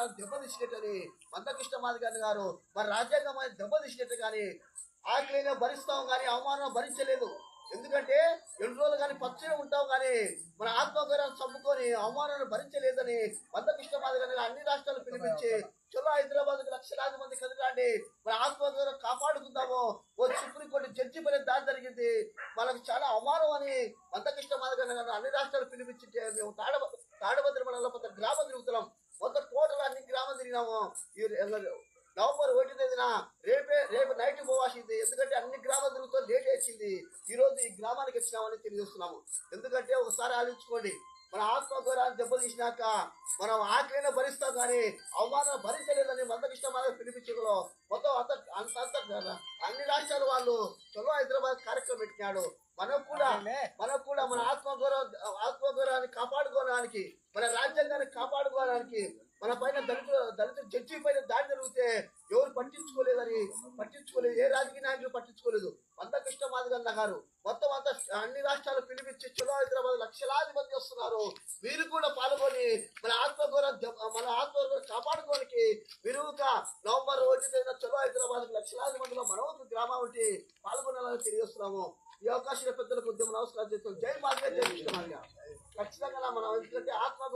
ఆత్మగౌరవాన్ని దెబ్బతీసినట్టని మందకృష్ణ మాదిగన్ గారు మరి రాజ్యాంగం అనేది దెబ్బతీసినట్టు కానీ ఆకలిగా భరిస్తాం కానీ అవమానం భరించలేదు. ఎందుకంటే ఎన్ని రోజులు కానీ పచ్చగా ఉంటాం కానీ మన ఆత్మగౌరవం చంపుకొని అవమానాన్ని భరించలేదని మందకృష్ణ మాదిగన్ అన్ని రాష్ట్రాలు పిలిపించి చలో హైదరాబాద్ లక్షలాది మంది కదిలాండి మన ఆత్మగౌరవం కాపాడుకుందాము ఓ సుప్రీంకోర్టు జడ్జి పడే దారి జరిగింది మనకు చాలా అవమానం అని మందకృష్ణ మాదిగన్ గారు అన్ని రాష్ట్రాలు పిలిపించి మేము తాడ తాడభద్ర మండలంలో కొంత గ్రామం తిరుగుతున్నాం. ఈ నవంబర్ ఒకటి తేదీన రేపే రేపు నైట్ పోవాల్సింది ఎందుకంటే అన్ని గ్రామాలు తిరుగుతూ లేట్ వచ్చింది ఈ రోజు ఈ గ్రామానికి వచ్చినామని తెలియజేస్తున్నాము. ఎందుకంటే ఒకసారి ఆలోచించుకోండి. మన ఆత్మగౌరవాన్ని దెబ్బతీసినాక మనం ఆకలినే భరిస్తాం కానీ అవమానం భరించలేదని మందకృష్ణ మాదిరి పిలిపించగలో మొత్తం అంత అంత అంత అన్ని రాష్ట్రాల వాళ్ళు చలో హైదరాబాద్ కార్యక్రమం పెట్టినాడు. మనకు కూడా మనకు కూడా మన ఆత్మగౌరవ ఆత్మగౌరవాన్ని కాపాడుకోవడానికి మన రాజ్యాంగాన్ని కాపాడుకోవడానికి మన పైన దళిత దళిత జడ్జి పైన దాడి జరిగితే ఎవరు పట్టించుకోలేదని పట్టించుకోలేదు. ఏ రాజకీయ నాయకులు పట్టించుకోలేదు. మందకృష్ణ మాదిగన్న గారు మొత్తం అంత అన్ని రాష్ట్రాలు పిలిపించి చలో హైదరాబాద్ లక్షలాది మంది వస్తున్నారు. మీరు కూడా పాల్గొని మన ఆత్మగౌరవం మన ఆత్మగౌరవం కాపాడుకోనికి విరువుగా నవంబర్ ఒకటి తేదీన చలో హైదరాబాద్ లక్షలాది మందిలో మనవంతు గ్రామం ఉంటే పాల్గొనాలని తెలియజేస్తున్నాము. ఈ అవకాశం పెద్దలకు ఉద్యమం నమస్కారం చేస్తాం. జై మాదిగా జై కృష్ణ మాదిగా ఖచ్చితంగా మనం ఎందుకంటే ఆత్మ